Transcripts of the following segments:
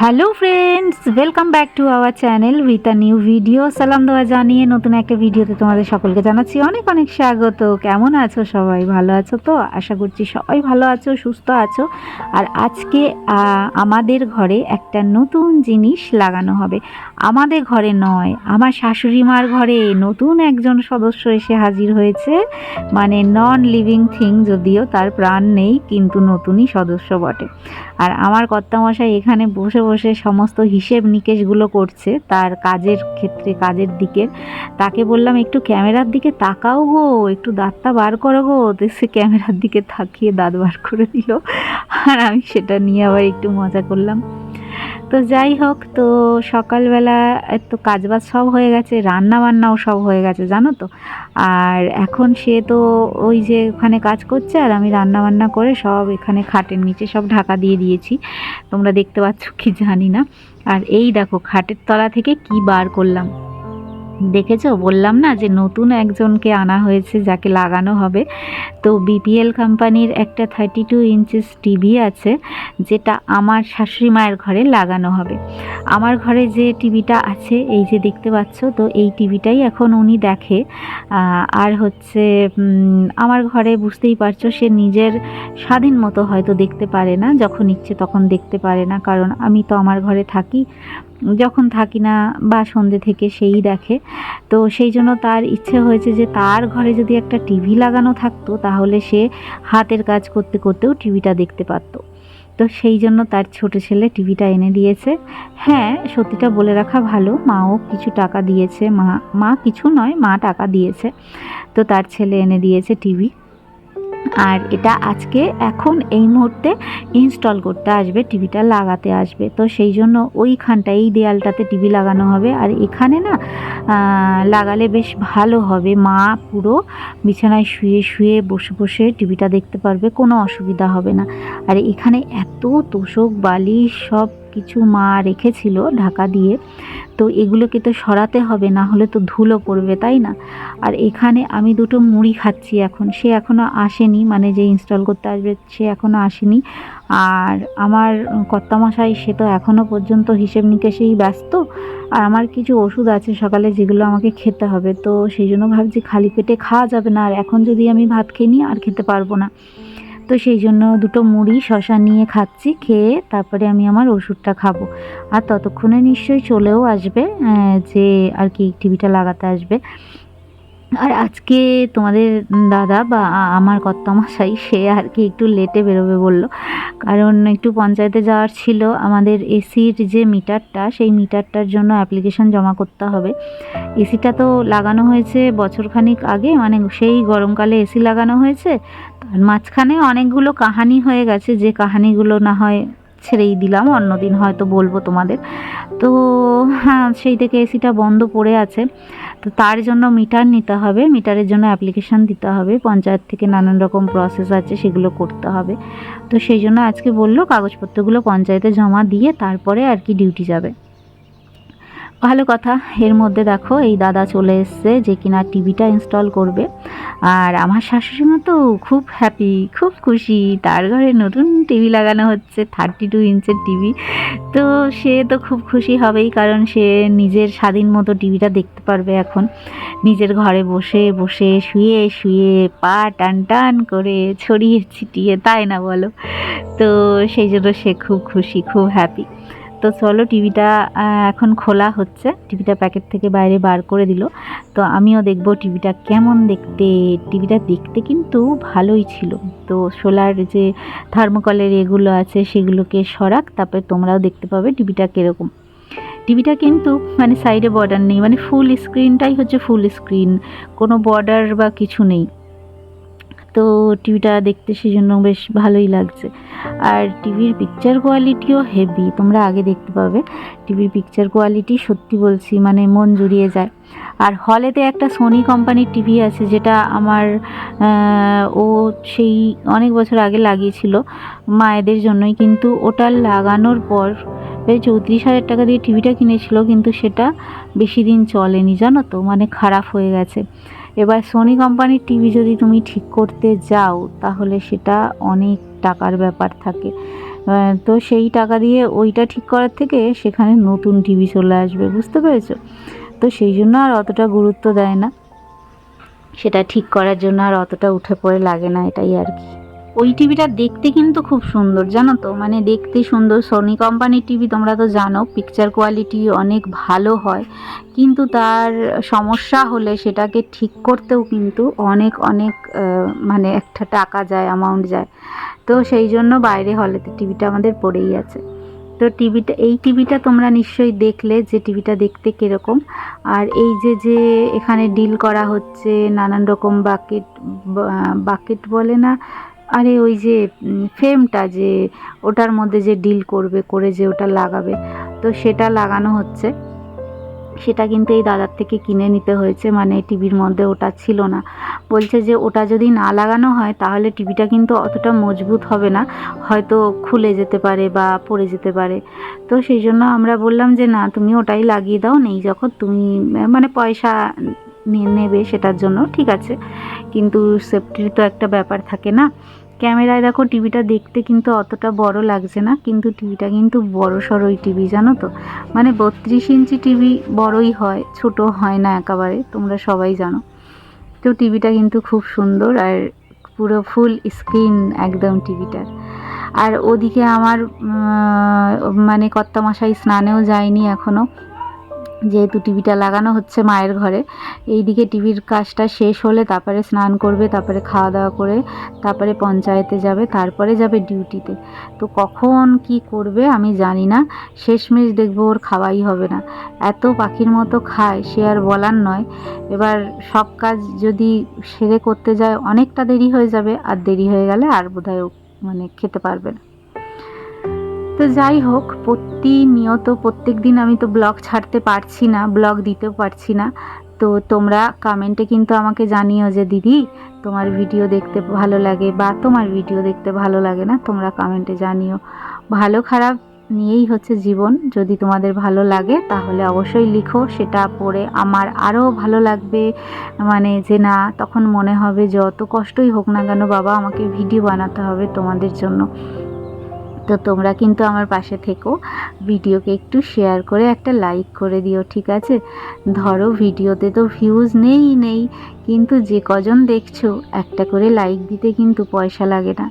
Hello friends welcome back to our channel with a new video সালাম দেওয়া জানিয়ে নতুন একটা ভিডিওতে তোমাদের সকলকে জানাচ্ছি অনেক অনেক স্বাগত। কেমন আছো সবাই? ভালো আছো তো? আশা করছি সবাই ভালো আছো, সুস্থ আছো। আর আজকে আমাদের ঘরে একটা নতুন জিনিস লাগানো হবে। আমাদের ঘরে নয়, আমার শাশুড়ি মার ঘরে নতুন একজন সদস্য এসে হাজির হয়েছে। মানে নন লিভিং থিং যদিও তার প্রাণ নেই, কিন্তু নতুনই সদস্য বটে। আর আমার কর্তামশাই এখানে বসে বসে সমস্ত হিসেব নিকেশগুলো করছে তার কাজের ক্ষেত্রে, কাজের দিকে তাকে বললাম, একটু ক্যামেরার দিকে তাকাও গো, একটু দাঁতটা বার করো গো। সে ক্যামেরার দিকে তাকিয়ে দাঁত বার করে দিল। আর আমি সেটা নিয়ে আবার একটু মজা করলাম। তো যাই হোক, তো সকালবেলা তো কাজবাজ সব হয়ে গেছে রান্না বান্নাও সব হয়ে গেছে, জানো তো। আর এখন সে তো ওই যে ওখানে কাজ করছে, আর আমি রান্না বান্না করে সব এখানে খাটের নিচে সব ঢাকা দিয়ে দিয়েছি। তোমরা দেখতে পাচ্ছ কি জানি না। আর এই দেখো, খাটের তলা থেকে কি বার করলাম। দেখেছ? বললাম না যে নতুন একজনকে আনা হয়েছে যাকে লাগানো হবে। তো বিপিএল কোম্পানির একটা থার্টি টু ইঞ্চিস টিভি আছে, যেটা আমার শাশুড়ি মায়ের ঘরে লাগানো হবে। আমার ঘরে যে টিভিটা আছে, এই যে দেখতে পাচ্ছ, তো এই টিভিটাই এখন উনি দেখে। আর হচ্ছে আমার ঘরে বুঝতেই পারছ, সে নিজের স্বাধীন মতো হয়তো দেখতে পারে না, যখন ইচ্ছে তখন দেখতে পারে না। কারণ আমি তো আমার ঘরে থাকি যখন থাকি না বা সন্ধে থেকে সেই দেখে, তো সেই জন্য তার ইচ্ছে হয়েছে যে তার ঘরে যদি একটা টিভি লাগানো থাকতো, তাহলে সে হাতের কাজ করতে করতেও টিভিটা দেখতে পারতো। তো সেই জন্য তার ছোট ছেলে টিভিটা এনে দিয়েছে। হ্যাঁ সত্যিটা বলে রাখা ভালো, মাও কিছু টাকা দিয়েছে, মা মা কিছু নয়, মা টাকা দিয়েছে। তো তার ছেলে এনে দিয়েছে টিভি। আর এটা আজকে, এখন এই মুহূর্তে ইনস্টল করতে আসবে, টিভিটা লাগাতে আসবে। তো সেই জন্য ওইখানটা এই দেয়ালটাতে টিভি লাগানো হবে। আর এখানে না লাগালে বেশ ভালো হবে। মা পুরো বিছানায় শুয়ে শুয়ে বসে বসে টিভিটা দেখতে পারবে, কোনো অসুবিধা হবে না। আর এখানে এত তোষক, বালিশ সব কিছু মা রেখেছিল ঢাকা দিয়ে। তো এগুলোকে তো সরাতে হবে, না হলে তো ধুলো পড়বে, তাই না? আর এখানে আমি দুটো মুড়ি খাচ্ছি এখন, সে এখনও আসেনি মানে যে ইনস্টল করতে আসবে সে এখনও আসেনি। আর আমার কর্তামশাই সে তো এখনও পর্যন্ত হিসেব নিকেশেই ব্যস্ত, আর আমার কিছু ওষুধ আছে সকালে যেগুলো আমাকে খেতে হবে, তো সেই জন্য ভাবছি খালি পেটে খাওয়া যাবে না, আর এখন যদি আমি ভাত খেয়ে নিই আর খেতে পারব না। তো সেই জন্য দুটো মুড়ি শশা নিয়ে খাচ্ছি, খেয়ে তারপরে আমি আমার ওষুধটা খাব। আর ততক্ষণে নিশ্চয়ই চলেও আসবে যে আর কি টিভিটা লাগাতে আসবে। আর আজকে তোমাদের দাদা বা আমার কর্তামশাই, সে আর কি একটু লেটে বেরোবে বলল। কারণ একটু পঞ্চায়েতে যাওয়ার ছিল, আমাদের এসির যে মিটারটা, সেই মিটারটার জন্য অ্যাপ্লিকেশন জমা করতে হবে। এসিটা তো লাগানো হয়েছে বছরখানিক আগে মানে সেই গরমকালে এসি লাগানো হয়েছে। মাঝখানে অনেকগুলো কাহানি হয়ে গেছে, যে কাহানিগুলো না হয় ছেড়েই দিলাম, অন্যদিন হয়তো বলব তোমাদের। তো হ্যাঁ সেই থেকে এসিটা বন্ধ পড়ে আছে। তো তার জন্য মিটার নিতে হবে, মিটারের জন্য অ্যাপ্লিকেশান দিতে হবে, পঞ্চায়েত থেকে নানান রকম প্রসেস আছে, সেগুলো করতে হবে। তো সেই জন্য আজকে বলল, কাগজপত্রগুলো পঞ্চায়েতে জমা দিয়ে তারপরে আর কি ডিউটি যাবে। ভালো কথা। এর মধ্যে দেখো, এই দাদা চলে এসছে যে কিনা টিভিটা ইনস্টল করবে। আর আমার শাশুড়ি মা তো খুব হ্যাপি খুব খুশি। তার ঘরে নতুন টিভি লাগানো হচ্ছে থার্টি টু ইঞ্চের টিভি তো সে তো খুব খুশি হবেই, কারণ সে নিজের স্বাধীন মতো টিভিটা দেখতে পারবে এখন। নিজের ঘরে বসে বসে শুয়ে শুয়ে পা টান টান করে ছড়িয়ে ছিটিয়ে, তাই না বলো? তো সেই জন্য সে খুব খুশি, খুব হ্যাপি তো চলো, টিভিটা এখন খোলা হচ্ছে। টিভিটা প্যাকেট থেকে বাইরে বার করে দিল। তো আমিও দেখব টিভিটা কেমন দেখতে। টিভিটা দেখতে কিন্তু ভালোই ছিল। তো সোলার যে থার্মোকলের এগুলো আছে, সেগুলোকে সরাক, তারপরে তোমরাও দেখতে পাবে টিভিটা কীরকম। টিভিটা কিন্তু মানে সাইডে বর্ডার নেই। মানে ফুল স্ক্রিনটাই হচ্ছে ফুল স্ক্রিন কোনো বর্ডার বা কিছু নেই। তো টিভিটা দেখতে সেই জন্য বেশ ভালোই লাগছে। আর টিভির পিকচার কোয়ালিটিও হেভি তোমরা আগে দেখতে পাবে। টিভির পিকচার কোয়ালিটি সত্যি বলছি মানে মন জুড়িয়ে যায়। আর হলেতে একটা সোনি কোম্পানির টিভি আছে, যেটা আমার ও সেই অনেক বছর আগে লাগিয়েছিল মায়েদের জন্যই। কিন্তু ওটা লাগানোর পর প্রায় চৌত্রিশ হাজার টাকা দিয়ে টিভিটা কিনেছিল, কিন্তু সেটা বেশি দিন চলেনি, জানো তো? মানে খারাপ হয়ে গেছে। এবার সোনি কোম্পানির টিভি যদি তুমি ঠিক করতে যাও, তাহলে সেটা অনেক টাকার ব্যাপার থাকে। তো সেই টাকা দিয়ে ওইটা ঠিক করার থেকে সেখানে নতুন টিভি চলে আসবে, বুঝতে পেরেছ? তো সেই জন্য আর অতটা গুরুত্ব দেয় না। সেটা ঠিক করার জন্য আর অতটা উঠে পড়ে লাগে না, এটাই আর কি। ওই টিভিটা দেখতে কিন্তু খুব সুন্দর, জানো তো? মানে দেখতে সুন্দর। সোনি কোম্পানির টিভি তোমরা তো জানো পিকচার কোয়ালিটি অনেক ভালো হয়। কিন্তু তার সমস্যা হলে সেটাকে ঠিক করতেও কিন্তু অনেক অনেক মানে একটা টাকা যায় অ্যামাউন্ট যায়। তো সেই জন্য বাইরে হলেতে টিভিটা আমাদের পড়েই আছে। তো টিভিটা, এই টিভিটা তোমরা নিশ্চয়ই দেখলে যে টিভিটা দেখতে কীরকম। আর এই যে যে এখানে ডিল করা হচ্ছে নানান রকম বাকেট বাকেট বলে না আরে ওই যে ফ্রেমটা যে, ওটার মধ্যে যে ডিল করবে, করে যে ওটা লাগাবে, তো সেটা লাগানো হচ্ছে। সেটা কিন্তু এই দাদার থেকে কিনে নিতে হয়েছে মানে টিভির মধ্যে ওটা ছিল না। বলছে যে, ওটা যদি না লাগানো হয়, তাহলে টিভিটা কিন্তু অতটা মজবুত হবে না, হয়তো খুলে যেতে পারে বা পড়ে যেতে পারে। তো সেই জন্য আমরা বললাম যে, না, তুমি ওটাই লাগিয়ে দাও, নেই যখন, তুমি মানে পয়সা নেবে সেটার জন্য, ঠিক আছে? কিন্তু সেফটির তো একটা ব্যাপার থাকে না। ক্যামেরায় দেখো, টিভিটা দেখতে কিন্তু অতটা বড় লাগছে না, কিন্তু টিভিটা কিন্তু বড় সড়োই টিভি, জানো তো? মানে বত্রিশ ইঞ্চি টিভি বড়ই হয়, ছোট হয় না একেবারে, তোমরা সবাই জানো। তো টিভিটা কিন্তু খুব সুন্দর, আর পুরো ফুল স্ক্রিন একদম টিভিটার। আর ওদিকে আমার মানে কর্তামশাই স্নানেও যায়নি এখনও যেহেতু টিভিটা লাগানো হচ্ছে মায়ের ঘরে, এইদিকে টিভির কাজটা শেষ হলে তারপরে স্নান করবে, তারপরে খাওয়া দাওয়া করে তারপরে পঞ্চায়েতে যাবে, তারপরে যাবে ডিউটিতে। তো কখন কি করবে আমি জানি না, শেষমেশ দেখব ওর খাওয়াই হবে না। এত পাখির মতো খায়, সে আর বলার নয়। এবার সব কাজ যদি সেরে করতে যায়, অনেকটা দেরি হয়ে যাবে, আর দেরি হয়ে গেলে আর বোধহয় মানে খেতে পারবে না। তো যাই হোক, প্রতিনিয়ত প্রত্যেক দিন আমি তো ব্লগ ছাড়তে পারছি না, ব্লগ দিতেও পারছি না। তো তোমরা কমেন্টে কিন্তু আমাকে জানিও যে, দিদি, তোমার ভিডিও দেখতে ভালো লাগে বা তোমার ভিডিও দেখতে ভালো লাগে না? তোমরা কমেন্টে জানিও। ভালো খারাপ নিয়েই হচ্ছে জীবন। যদি তোমাদের ভালো লাগে, তাহলে অবশ্যই লিখো। সেটা পড়ে আমার আরও ভালো লাগবে। মানে যে না, তখন মনে হবে যত কষ্টই হোক না কেন বাবা, আমাকে ভিডিও বানাতে হবে তোমাদের জন্য। তো তোমরা কিন্তু আমার পাশে থেকো। ভিডিওকে একটু শেয়ার করে একটা লাইক করে দিও, ঠিক আছে? ধরো ভিডিওতে তো ভিউজ নেই নেই। কিন্তু যে কজন দেখছ, একটা করে লাইক দিতে কিন্তু পয়সা লাগে না।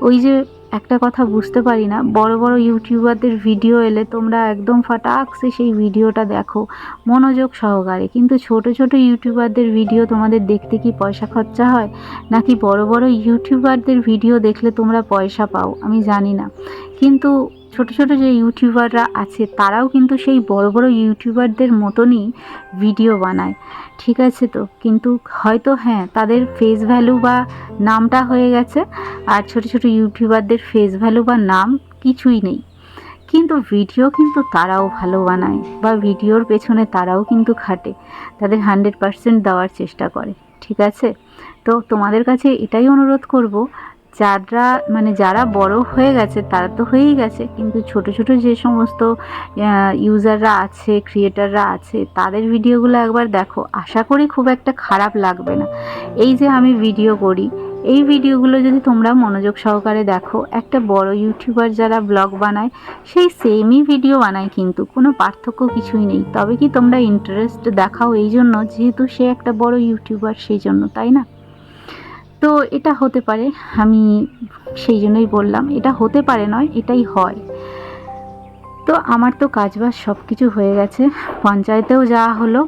ওই যে একটা কথা বুঝতে পারি না। বড় বড় ইউটিউবারদের ভিডিও এলে তোমরা একদম ফাটাকসে সেই ভিডিওটা দেখো, মনোযোগ সহকারে। কিন্তু ছোট ছোট ইউটিউবারদের ভিডিও তোমাদের দেখতে কি পয়সা খরচা হয়? নাকি বড় বড় ইউটিউবারদের ভিডিও দেখলে তোমরা পয়সা পাও? আমি জানি না। কিন্তু ছোট ছোট যে ইউটিউবাররা আছে, তারাও কিন্তু সেই বড় বড় ইউটিউবারদের মতনই ভিডিও বানায়। ঠিক আছে তো? কিন্তু হয়তো হ্যাঁ তাদের ফেস ভ্যালু বা নামটা হয়ে গেছে, আর ছোট ছোট ইউটিউবারদের ফেস ভ্যালু বা নাম কিছুই নেই। কিন্তু ভিডিও কিন্তু তারাও ভালো বানায়, বা ভিডিওর পেছনে তারাও কিন্তু খাটে, তাদের হান্ড্রেড পার্সেন্ট দেওয়ার চেষ্টা করে। ঠিক আছে? তো তোমাদের কাছে এটাই অনুরোধ করব যারা মানে যারা বড় হয়ে গেছে তারা তো হয়েই গেছে। কিন্তু ছোট ছোট যে সমস্ত ইউজাররা আছে ক্রিয়েটাররা আছে, তাদের ভিডিওগুলো একবার দেখো। আশা করি খুব একটা খারাপ লাগবে না। এই যে আমি ভিডিও করি, এই ভিডিওগুলো যদি তোমরা মনোযোগ সহকারে দেখো, একটা বড় ইউটিউবার যারা ব্লগ বানায়, সেই সেমই ভিডিও বানায় কিন্তু, কোনো পার্থক্য কিছুই নেই। তবে কি তোমরা ইন্টারেস্ট দেখাও এই জন্য, যেহেতু সে একটা বড় ইউটিউবার সেই জন্য, তাই না? তো এটা হতে পারে, আমি সেই জন্যই বললাম, এটা হতে পারে নয়, এটাই হয়। তো আমার তো কাজবাজ সব কিছু হয়ে গেছে, পঞ্চায়েতেও যাওয়া হলো,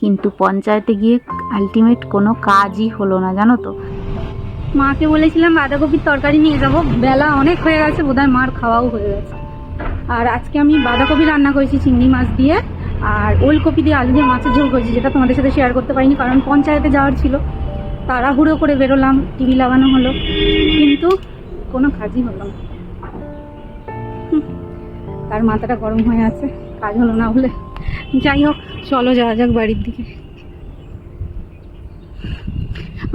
কিন্তু পঞ্চায়েতে গিয়ে আলটিমেট কোনো কাজই হলো না, জানো তো। মাকে বলেছিলাম, বাঁধাকপির তরকারি নিয়ে যাব, বেলা অনেক হয়ে গেছে, বোধহয় মার খাওয়াও হয়ে গেছে। আর আজকে আমি বাঁধাকপি রান্না করেছি চিংড়ি মাছ দিয়ে, আর ওলকপি দিয়ে আলু দিয়ে মাছের ঝোল করেছি, যেটা তোমাদের সাথে শেয়ার করতে পারিনি, কারণ পঞ্চায়েতে যাওয়ার ছিল। তাড়াহুড়ো করে বেরোলাম, টিভি লাগানো হলো, কিন্তু কোনো কাজই হলো না। তার মাথাটা গরম হয়ে আছে, কাজ হলো না বলে। যাই হোক, চলো যাওয়া যাক বাড়ির দিকে।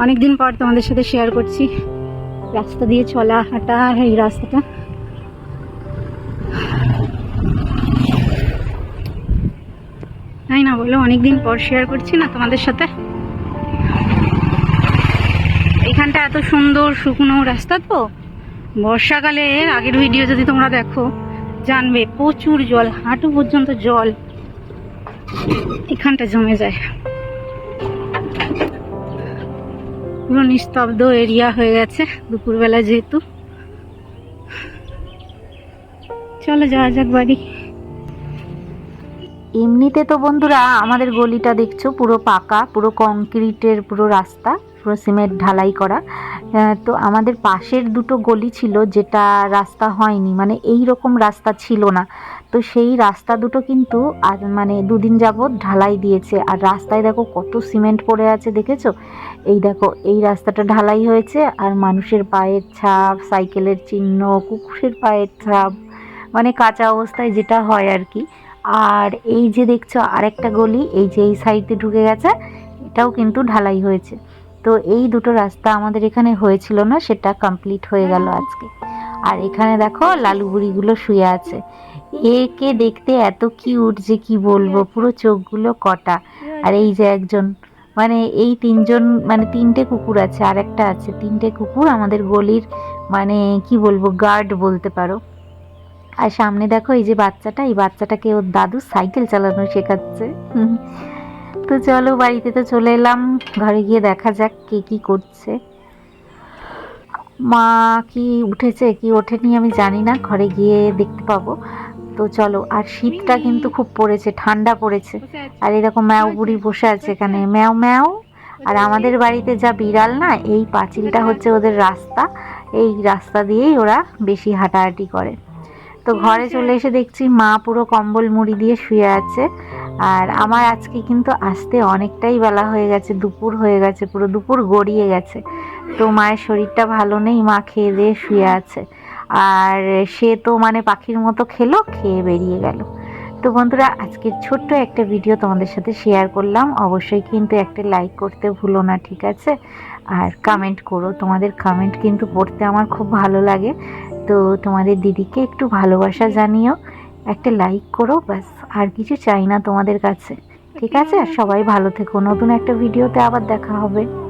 অনেকদিন পর তোমাদের সাথে শেয়ার করছি, রাস্তা দিয়ে চলা, হাঁটা, এই রাস্তাটা। তাই না বলো, অনেকদিন পর শেয়ার করছি না তোমাদের সাথে? এত সুন্দর শুকনো রাস্তা তো? বর্ষাকালে এর আগের ভিডিও যদি তোমরা দেখো, জানবে প্রচুর জল, হাঁটু পর্যন্ত জল। এখানটা জমে যায়। পুরো নিস্তব্ধ এরিয়া হয়ে গেছে দুপুরবেলা যেহেতু। চলো যাওয়া যাক বাড়ি। এমনিতে তো বন্ধুরা আমাদের গলিটা দেখছ, পুরো পাকা, পুরো কংক্রিটের পুরো রাস্তা। পুরো সিমেন্ট ঢালাই করা। তো আমাদের পাশের দুটো গলি ছিল যেটা রাস্তা হয়নি মানে এই রকম রাস্তা ছিল না। তো সেই রাস্তা দুটো কিন্তু আর মানে দুদিন যাবৎ ঢালাই দিয়েছে। আর রাস্তায় দেখো কত সিমেন্ট পড়ে আছে, দেখেছ? এই দেখো, এই রাস্তাটা ঢালাই হয়েছে আর মানুষের পায়ের ছাপ, সাইকেলের চিহ্ন, কুকুরের পায়ের ছাপ মানে কাঁচা অবস্থায় যেটা হয় আর কি। আর এই যে দেখছ আরেকটা গলি, এই যে এই সাইডে ঢুকে গেছে, এটাও কিন্তু ঢালাই হয়েছে। তো এই দুটো রাস্তা আমাদের এখানে হয়েছিল না সেটা কমপ্লিট হয়ে গেল আজকে। আর এখানে দেখো লালু বুড়িগুলো শুয়ে আছে। একে দেখতে এত কিউট যে কি বলব পুরো চোখগুলো কটা। আর এই যে একজন মানে এই তিনজন মানে তিনটে কুকুর আছে আর একটা আছে। তিনটে কুকুর আমাদের গলির মানে কি বলব গার্ড বলতে পারো। আর সামনে দেখো এই যে বাচ্চাটা এই বাচ্চাটাকে ওর দাদু সাইকেল চালানো শেখাচ্ছে। হুম। তো চলো বাড়িতে তো চলে এলাম। ঘরে গিয়ে দেখা যাক কে কি করছে। মা কি উঠেছে কি ওঠেনি আমি জানি না। ঘরে গিয়ে দেখতে পাবো। তো চলো আর শীতটা কিন্তু খুব পড়েছে ঠান্ডা পড়েছে। আর এরকম ম্যাও বুড়ি বসে আছে এখানে। ম্যাও ম্যাও। আর আমাদের বাড়িতে যা বিড়াল না এই পাঁচিলটা হচ্ছে ওদের রাস্তা। এই রাস্তা দিয়েই ওরা বেশি হাঁটাহাঁটি করে। তো ঘরে চলে এসে দেখছি মা পুরো কম্বল মুড়ি দিয়ে শুয়ে আছে। আর আমার আজকে কিন্তু আসতে অনেকটাই বেলা হয়ে গেছে দুপুর হয়ে গেছে পুরো দুপুর গড়িয়ে গেছে। তো মায়ের শরীরটা ভালো নেই মা খেয়ে দিয়ে শুয়ে আছে। আর সে তো মানে পাখির মতো খেলো খেয়ে বেরিয়ে গেল। তো বন্ধুরা আজকের ছোট্ট একটা ভিডিও তোমাদের সাথে শেয়ার করলাম। অবশ্যই কিন্তু একটা লাইক করতে ভুলো না ঠিক আছে? আর কমেন্ট করো। তোমাদের কমেন্ট কিন্তু পড়তে আমার খুব ভালো লাগে। তো তোমাদের দিদিকে একটু ভালোবাসা জানিও একটা লাইক করো ব্যাস আর কিছু চাই না তোমাদের কাছে। ঠিক আছে? সবাই ভালো থেকো। নতুন একটা ভিডিওতে আবার দেখা হবে।